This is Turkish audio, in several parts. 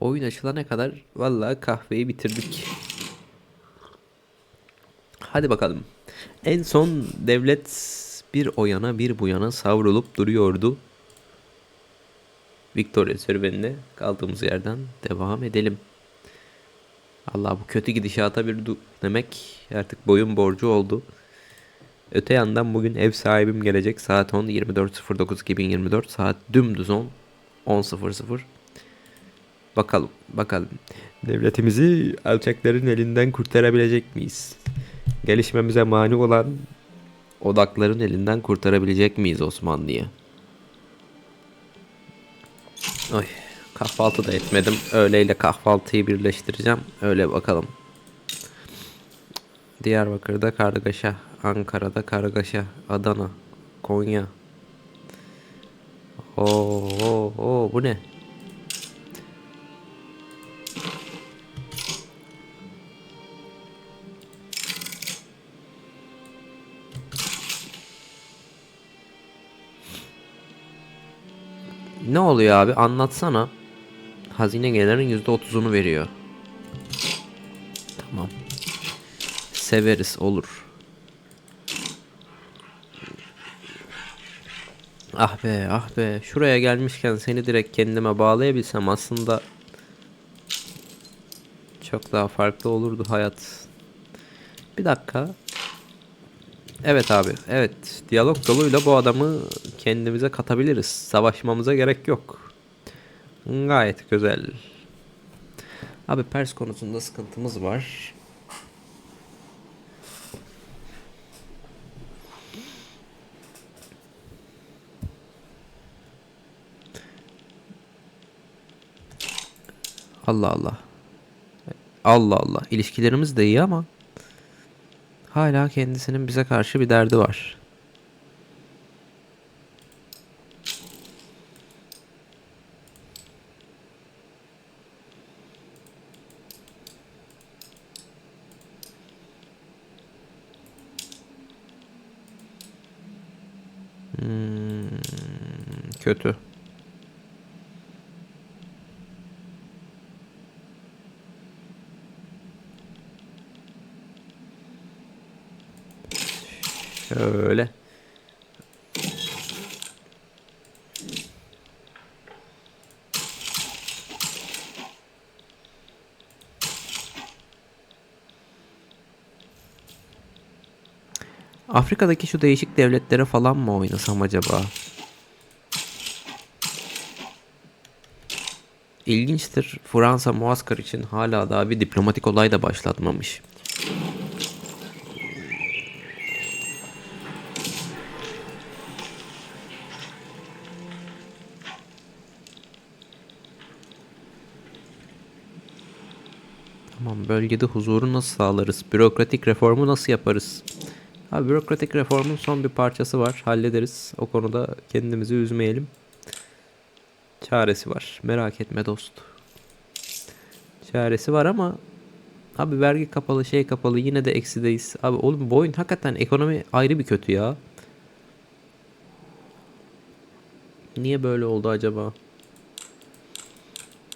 Oyun açılana kadar vallahi kahveyi bitirdik. Hadi bakalım. En son devlet bir o yana bir bu yana savrulup duruyordu. Victoria serüvenine kaldığımız yerden devam edelim. Allah bu kötü gidişata bir demek artık boyun borcu oldu. Öte yandan bugün ev sahibim gelecek saat 10 24.09 2024 saat dümdüz 10 10.00 Bakalım bakalım devletimizi alçakların elinden kurtarabilecek miyiz? Gelişmemize mani olan odakların elinden kurtarabilecek miyiz Osmanlı'yı? Ay kahvaltı da etmedim. Öğleyle kahvaltıyı birleştireceğim. Öyle bakalım. Diyarbakır'da kargaşa, Ankara'da kargaşa, Adana, Konya. Oo, oo, oo bu ne? Ne oluyor abi? Anlatsana. Hazine gelirin %30'unu veriyor. Tamam. Severiz olur. Ah be ah be şuraya gelmişken seni direkt kendime bağlayabilsem aslında çok daha farklı olurdu hayat. Bir dakika. Evet abi evet diyalog yoluyla bu adamı kendimize katabiliriz. Savaşmamıza gerek yok. Gayet güzel. Abi Pers konusunda sıkıntımız var. Allah Allah. Allah Allah. İlişkilerimiz de iyi ama hala kendisinin bize karşı bir derdi var. Hmm, kötü. Şöyle. Afrika'daki şu değişik devletlere falan mı oynasam acaba? İlginçtir. Fransa muaskar için hala daha bir diplomatik olay da başlatmamış. Tamam bölgede huzuru nasıl sağlarız? Bürokratik reformu nasıl yaparız? Abi bürokratik reformun son bir parçası var. Hallederiz. O konuda kendimizi üzmeyelim. Çaresi var. Merak etme dost. Çaresi var ama abi vergi kapalı şey kapalı yine de eksideyiz. Abi oğlum bu oyun hakikaten ekonomi ayrı bir kötü ya. Niye böyle oldu acaba?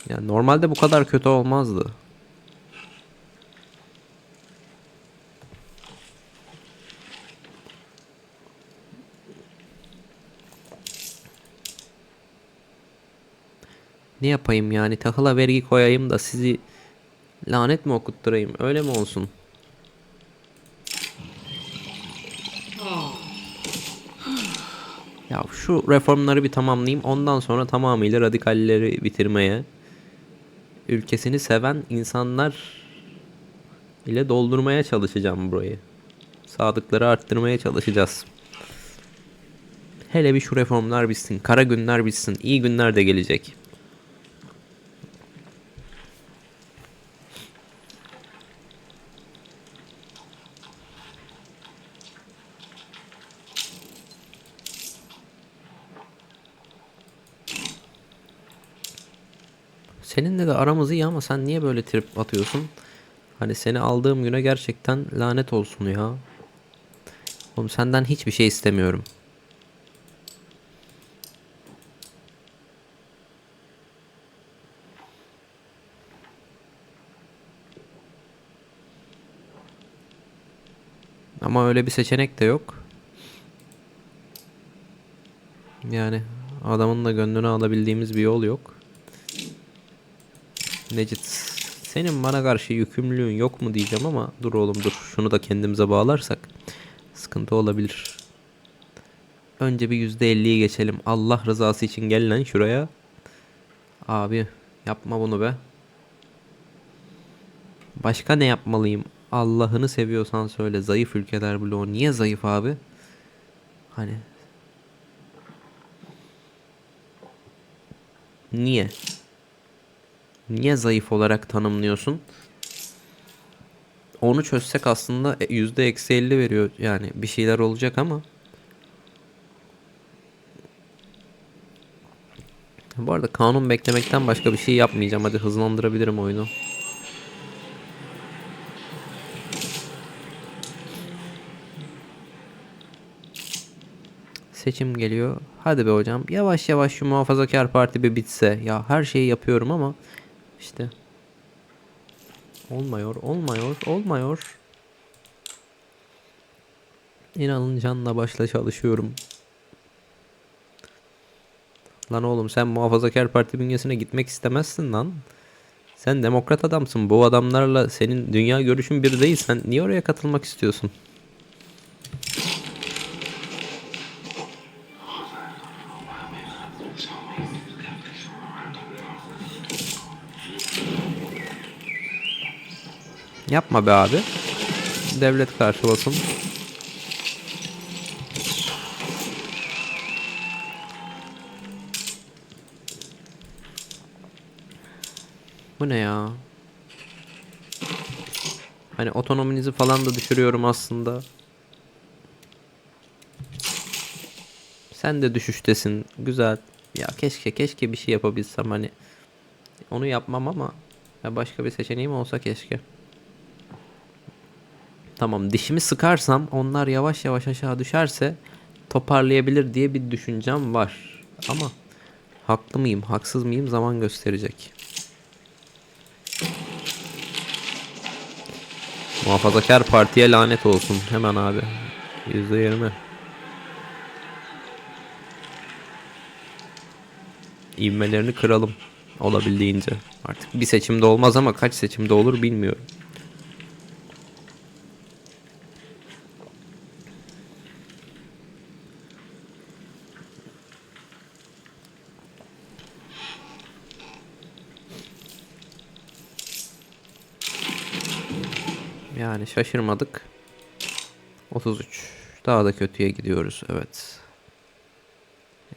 Ya normalde bu kadar kötü olmazdı. Ne yapayım yani tahıla vergi koyayım da sizi lanet mi okutturayım öyle mi olsun? Ya şu reformları bir tamamlayayım ondan sonra tamamıyla radikalleri bitirmeye ülkesini seven insanlar ile doldurmaya çalışacağım burayı. Sadıkları arttırmaya çalışacağız. Hele bir şu reformlar bitsin. Kara günler bitsin. iyi günler de gelecek. Seninle de aramız iyi ama sen niye böyle trip atıyorsun? Hani seni aldığım güne gerçekten lanet olsun ya. Oğlum senden hiçbir şey istemiyorum. Ama öyle bir seçenek de yok. Yani adamın da gönlünü alabildiğimiz bir yol yok. Necit senin bana karşı yükümlülüğün yok mu diyeceğim ama dur oğlum dur şunu da kendimize bağlarsak sıkıntı olabilir. Önce bir yüzde elliyi geçelim. Allah rızası için gel lan şuraya. Abi yapma bunu be. Başka ne yapmalıyım? Allah'ını seviyorsan söyle. Zayıf ülkeler bloğu. Niye zayıf abi? Hani Niye? Niye zayıf olarak tanımlıyorsun? Onu çözsek aslında e, yüzde eksi elli veriyor. Yani bir şeyler olacak ama. Bu arada kanun beklemekten başka bir şey yapmayacağım. Hadi hızlandırabilirim oyunu. Seçim geliyor. Hadi be hocam. Yavaş yavaş şu muhafazakar parti bir bitse. Ya her şeyi yapıyorum ama işte olmuyor, olmuyor, olmuyor. İnanın canla başla çalışıyorum. Lan oğlum sen muhafazakar parti bünyesine gitmek istemezsin lan. Sen demokrat adamsın. Bu adamlarla senin dünya görüşün bir değil. Sen niye oraya katılmak istiyorsun? Yapma be abi. Devlet karşılasın. Bu ne ya? Hani otonominizi falan da düşürüyorum aslında. Sen de düşüştesin. Güzel. Ya keşke keşke bir şey yapabilsem hani. Onu yapmam ama ya başka bir seçeneğim olsa keşke. Tamam dişimi sıkarsam onlar yavaş yavaş aşağı düşerse toparlayabilir diye bir düşüncem var. Ama haklı mıyım haksız mıyım zaman gösterecek. Muhafazakar partiye lanet olsun. Hemen abi. Yüzde yirmi. İvmelerini kıralım. Olabildiğince. Artık bir seçimde olmaz ama kaç seçimde olur bilmiyorum. Yani şaşırmadık. 33. Daha da kötüye gidiyoruz. Evet.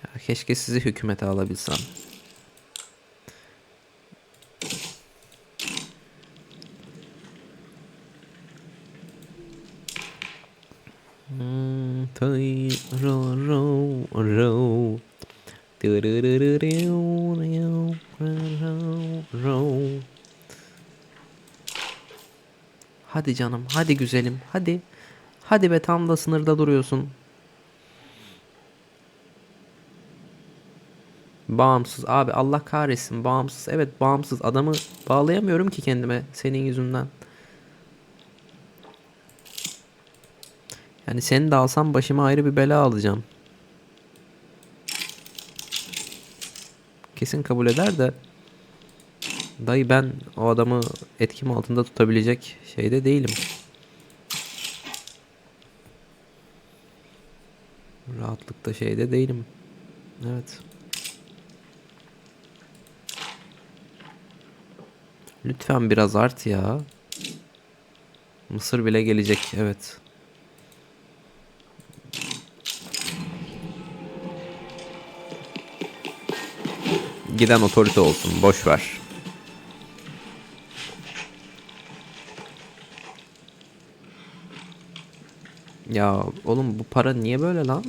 Ya keşke sizi hükümete alabilsem. Hmm, tay ro ro ro. Dırırırırıu, ro, ro, ro. Hadi canım, hadi güzelim, hadi. Hadi be tam da sınırda duruyorsun. Bağımsız abi Allah kahretsin bağımsız. Evet bağımsız adamı bağlayamıyorum ki kendime senin yüzünden. Yani seni de alsam başıma ayrı bir bela alacağım. Kesin kabul eder de. Dayı ben o adamı etkim altında tutabilecek şeyde değilim. Rahatlıkta şeyde değilim. Evet. Lütfen biraz art ya. Mısır bile gelecek. Evet. Giden otorite olsun. Boş ver. Ya oğlum bu para niye böyle lan?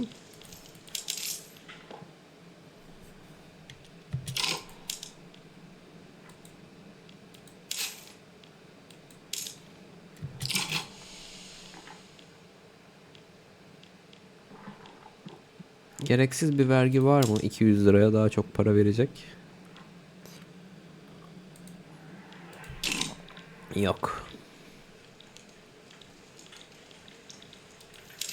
Gereksiz bir vergi var mı? 200 liraya daha çok para verecek. Yok.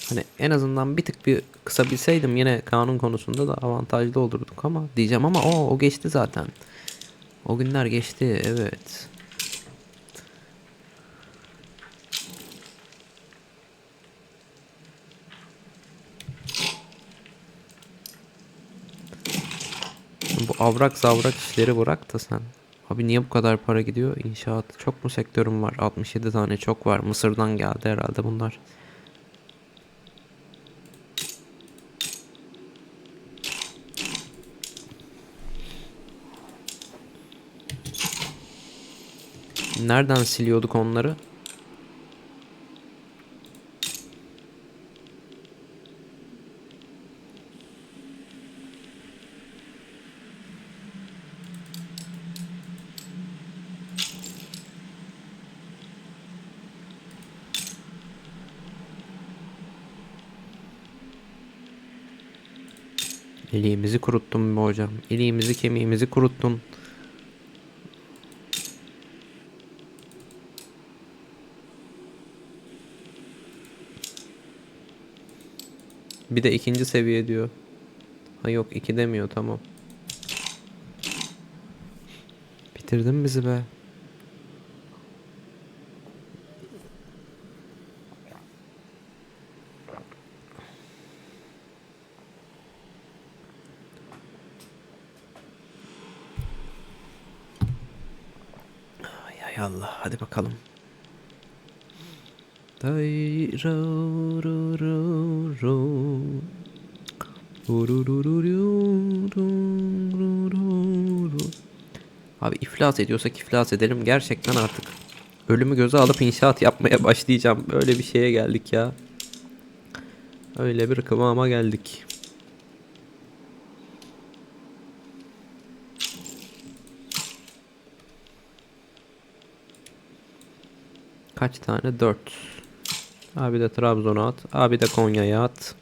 Hani en azından bir tık bir kısabilseydim yine kanun konusunda da avantajlı olurduk ama diyeceğim ama o o geçti zaten. O günler geçti evet. Bu avrak zavrak işleri bırak da sen. Abi niye bu kadar para gidiyor? İnşaat çok mu sektörüm var? 67 tane çok var. Mısır'dan geldi herhalde bunlar. Nereden siliyorduk onları? İliğimizi kuruttun be hocam. İliğimizi kemiğimizi kuruttun. Bir de ikinci seviye diyor. Ha yok iki demiyor tamam. Bitirdin bizi be. Ay Allah hadi bakalım. Day ro ro ro ro. Abi iflas ediyorsak iflas edelim gerçekten artık. Ölümü göze alıp inşaat yapmaya başlayacağım. Böyle bir şeye geldik ya. Öyle bir kıvama geldik. Kaç tane? 4. Abi de Trabzon'a at. Abi de Konya'ya at.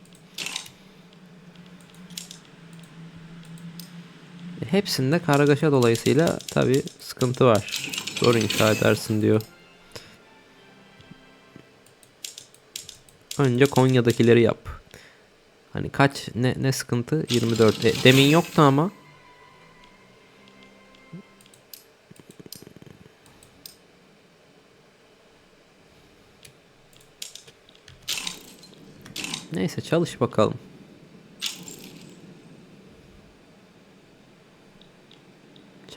Hepsinde kargaşa dolayısıyla tabi sıkıntı var. Zor inşa edersin diyor. Önce Konya'dakileri yap. Hani kaç ne ne sıkıntı? 24. E, demin yoktu ama. Neyse çalış bakalım.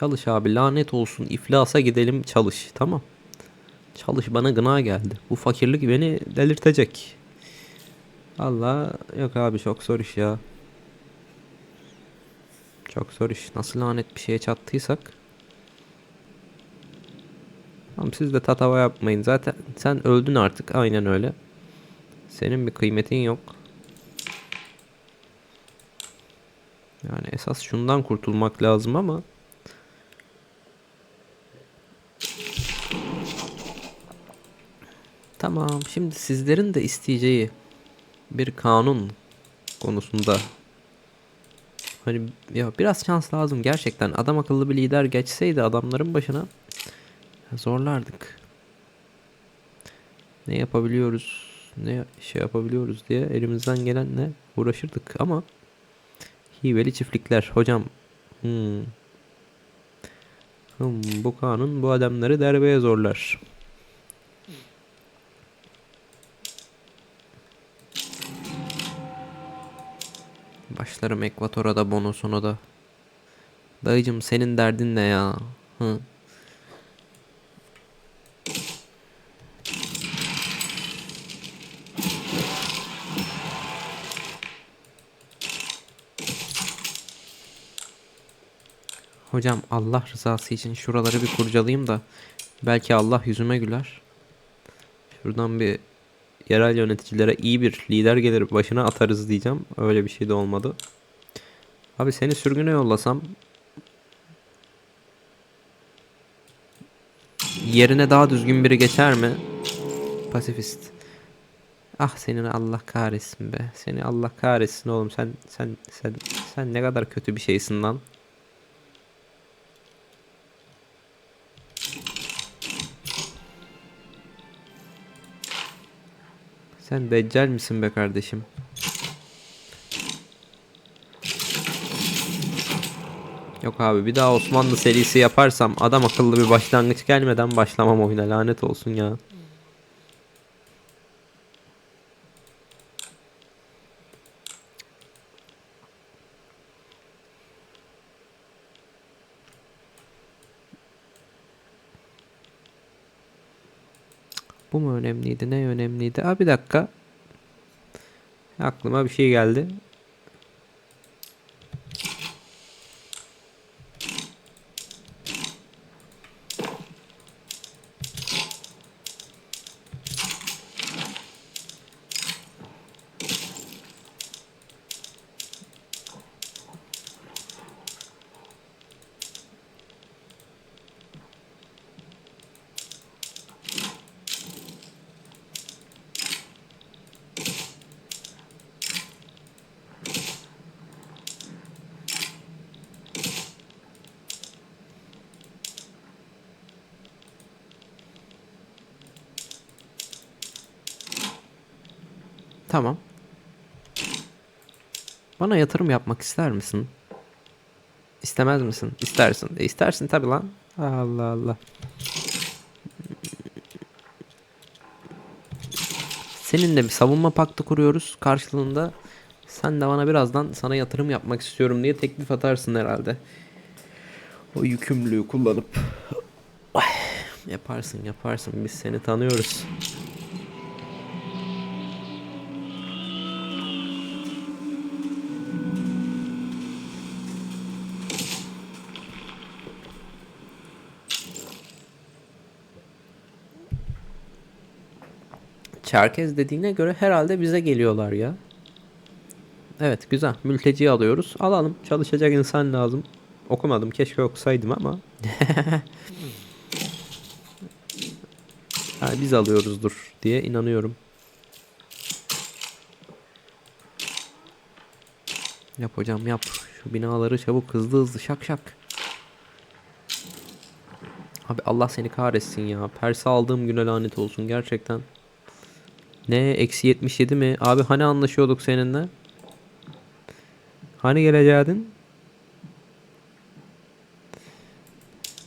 Çalış abi lanet olsun iflasa gidelim çalış tamam. Çalış bana gına geldi. Bu fakirlik beni delirtecek. Allah yok abi çok zor iş ya. Çok zor iş. Nasıl lanet bir şeye çattıysak. Tamam siz de tatava yapmayın. Zaten sen öldün artık. Aynen öyle. Senin bir kıymetin yok. Yani esas şundan kurtulmak lazım ama Tamam, şimdi sizlerin de isteyeceği bir kanun konusunda hani ya biraz şans lazım gerçekten. Adam akıllı bir lider geçseydi adamların başına zorlardık. Ne yapabiliyoruz? Ne şey yapabiliyoruz diye elimizden gelenle uğraşırdık ama hiveli çiftlikler hocam. Hmm. Hmm, bu kanun bu adamları derbeye zorlar. Başlarım Ekvator'a da Bonos'una da. Dayıcım senin derdin ne ya? Hı. Hocam Allah rızası için şuraları bir kurcalayayım da belki Allah yüzüme güler. Şuradan bir yerel yöneticilere iyi bir lider gelir başına atarız diyeceğim. Öyle bir şey de olmadı. Abi seni sürgüne yollasam yerine daha düzgün biri geçer mi? Pasifist. Ah senin Allah kahretsin be. Seni Allah kahretsin oğlum. Sen sen sen sen ne kadar kötü bir şeysin lan. Sen deccal misin be kardeşim? Yok abi bir daha Osmanlı serisi yaparsam adam akıllı bir başlangıç gelmeden başlamam oyuna lanet olsun ya. Bu mu önemliydi? Ne önemliydi? Aa bir dakika. Aklıma bir şey geldi. Tamam. Bana yatırım yapmak ister misin? İstemez misin? İstersin. E istersin tabi lan. Allah Allah. Seninle bir savunma paktı kuruyoruz. Karşılığında sen de bana birazdan sana yatırım yapmak istiyorum diye teklif atarsın herhalde. O yükümlülüğü kullanıp. Yaparsın yaparsın biz seni tanıyoruz. Çerkez dediğine göre herhalde bize geliyorlar ya. Evet güzel. Mülteci alıyoruz. Alalım. Çalışacak insan lazım. Okumadım. Keşke okusaydım ama. ha, biz alıyoruzdur diye inanıyorum. Yap hocam yap. Şu binaları çabuk hızlı hızlı şak şak. Abi Allah seni kahretsin ya. Persi aldığım güne lanet olsun gerçekten. Ne? Eksi 77 mi? Abi hani anlaşıyorduk seninle? Hani geleceydin?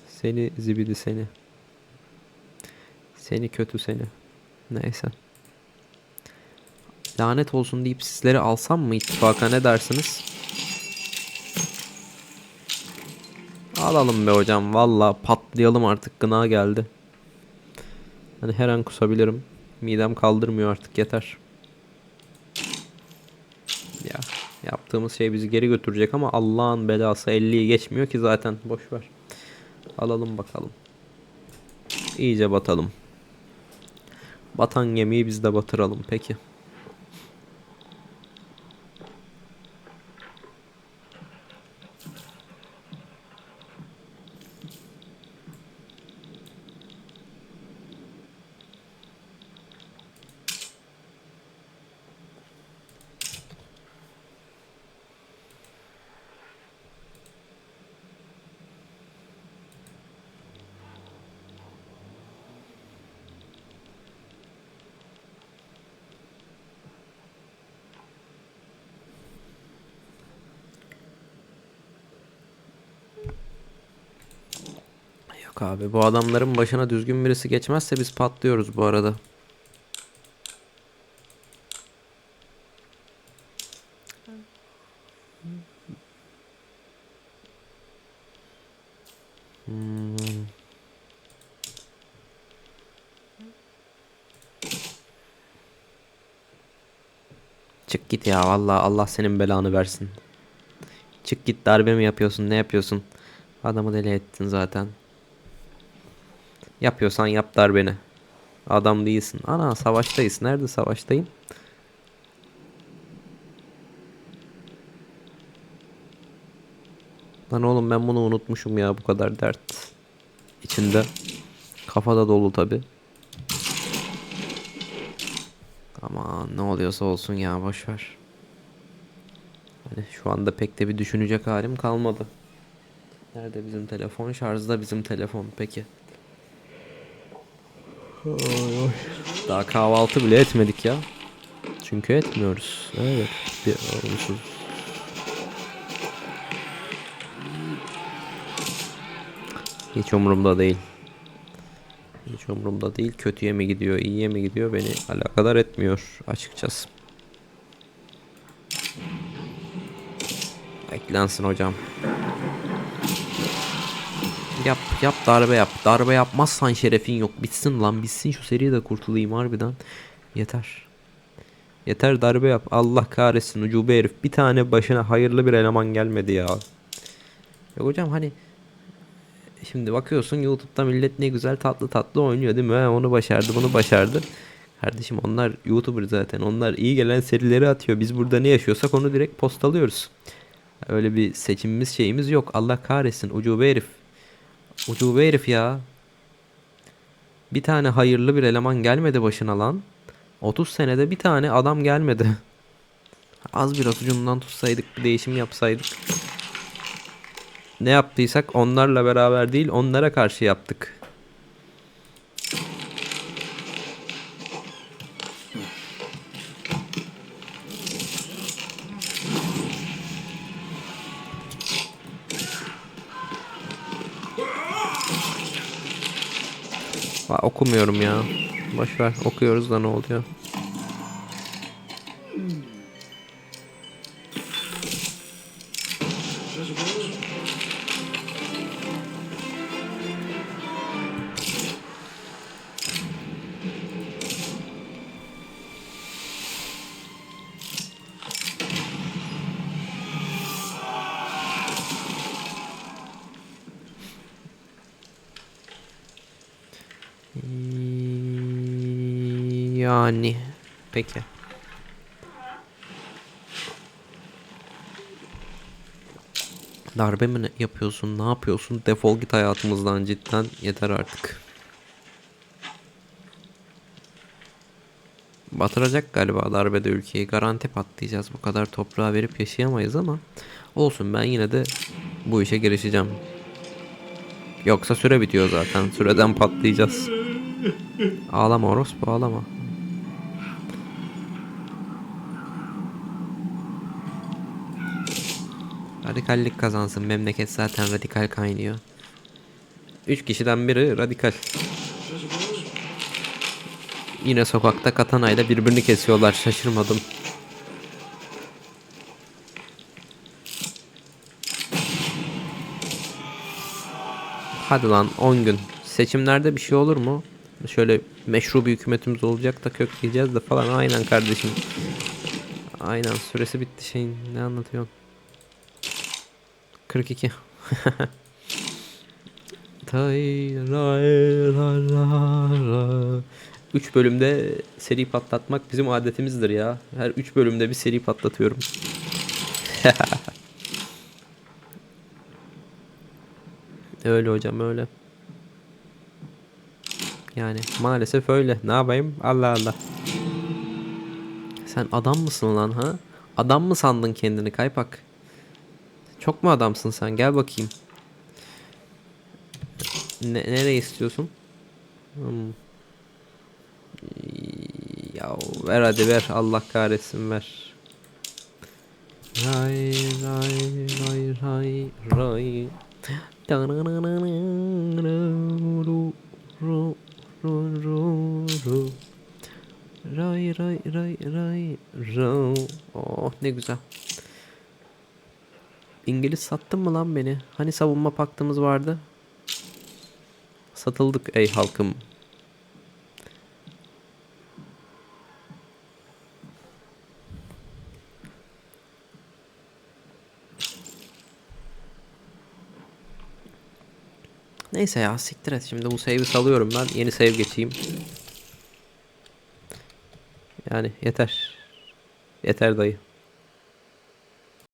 Seni zibidi seni. Seni kötü seni. Neyse. Lanet olsun deyip sizleri alsam mı ittifaka ne dersiniz? Alalım be hocam. Valla patlayalım artık. Gına geldi. Hani her an kusabilirim. Midem kaldırmıyor artık yeter. Ya yaptığımız şey bizi geri götürecek ama Allah'ın belası 50'yi geçmiyor ki zaten. Boş ver. Alalım bakalım. İyice batalım. Batan gemiyi biz de batıralım peki. Yok abi bu adamların başına düzgün birisi geçmezse biz patlıyoruz bu arada. Hmm. Çık git ya vallahi Allah senin belanı versin. Çık git darbe mi yapıyorsun ne yapıyorsun? Adamı deli ettin zaten. Yapıyorsan yap darbeni. Adam değilsin. Ana savaştayız. Nerede savaştayım? Lan oğlum ben bunu unutmuşum ya bu kadar dert. içinde. Kafada dolu tabi. Aman ne oluyorsa olsun ya boşver. Hani şu anda pek de bir düşünecek halim kalmadı. Nerede bizim telefon? Şarjda bizim telefon. Peki. Daha kahvaltı bile etmedik ya. Çünkü etmiyoruz. Evet. Bir olumsuz. Hiç umurumda değil. Hiç umurumda değil. Kötüye mi gidiyor, iyiye mi gidiyor beni alakadar etmiyor açıkçası. Eklensin hocam. Yap yap darbe yap. Darbe yapmazsan şerefin yok. Bitsin lan bitsin şu seri de kurtulayım harbiden. Yeter. Yeter darbe yap. Allah kahretsin ucube herif. Bir tane başına hayırlı bir eleman gelmedi ya. Ya hocam hani Şimdi bakıyorsun YouTube'da millet ne güzel tatlı tatlı oynuyor değil mi? Ha, onu başardı bunu başardı. Kardeşim onlar YouTuber zaten. Onlar iyi gelen serileri atıyor. Biz burada ne yaşıyorsak onu direkt postalıyoruz. Öyle bir seçimimiz şeyimiz yok. Allah kahretsin ucube herif. Ucube herif ya. Bir tane hayırlı bir eleman gelmedi başına lan. 30 senede bir tane adam gelmedi. Az biraz ucundan tutsaydık bir değişim yapsaydık. Ne yaptıysak onlarla beraber değil onlara karşı yaptık. Aa, okumuyorum ya. Boş ver. Okuyoruz da ne oluyor? Yani peki. Darbe mi yapıyorsun? Ne yapıyorsun? Defol git hayatımızdan cidden. Yeter artık. Batıracak galiba darbede ülkeyi. Garanti patlayacağız. Bu kadar toprağa verip yaşayamayız ama olsun ben yine de bu işe girişeceğim. Yoksa süre bitiyor zaten. Süreden patlayacağız. Ağlama orospu ağlama. Radikallik kazansın. Memleket zaten radikal kaynıyor. Üç kişiden biri radikal. Yine sokakta katanayla birbirini kesiyorlar. Şaşırmadım. Hadi lan 10 gün. Seçimlerde bir şey olur mu? Şöyle meşru bir hükümetimiz olacak da kökleyeceğiz de falan. Aynen kardeşim. Aynen süresi bitti şeyin. Ne anlatıyorsun? 42. Tay ray ra ra ra. 3 bölümde seri patlatmak bizim adetimizdir ya. Her 3 bölümde bir seri patlatıyorum. öyle hocam öyle. Yani maalesef öyle. Ne yapayım? Allah Allah. Sen adam mısın lan ha? Adam mı sandın kendini kaypak? Çok mu adamsın sen? Gel bakayım. Ne, nereye istiyorsun? Hmm. Ya ver hadi ver. Allah kahretsin ver. Ray ray ray ray ray. Ray ray ray ray ru. Oh ne güzel. İngiliz sattın mı lan beni? Hani savunma paktımız vardı? Satıldık ey halkım. Neyse ya siktir et. Şimdi bu save'i salıyorum ben. Yeni save geçeyim. Yani yeter. Yeter dayı.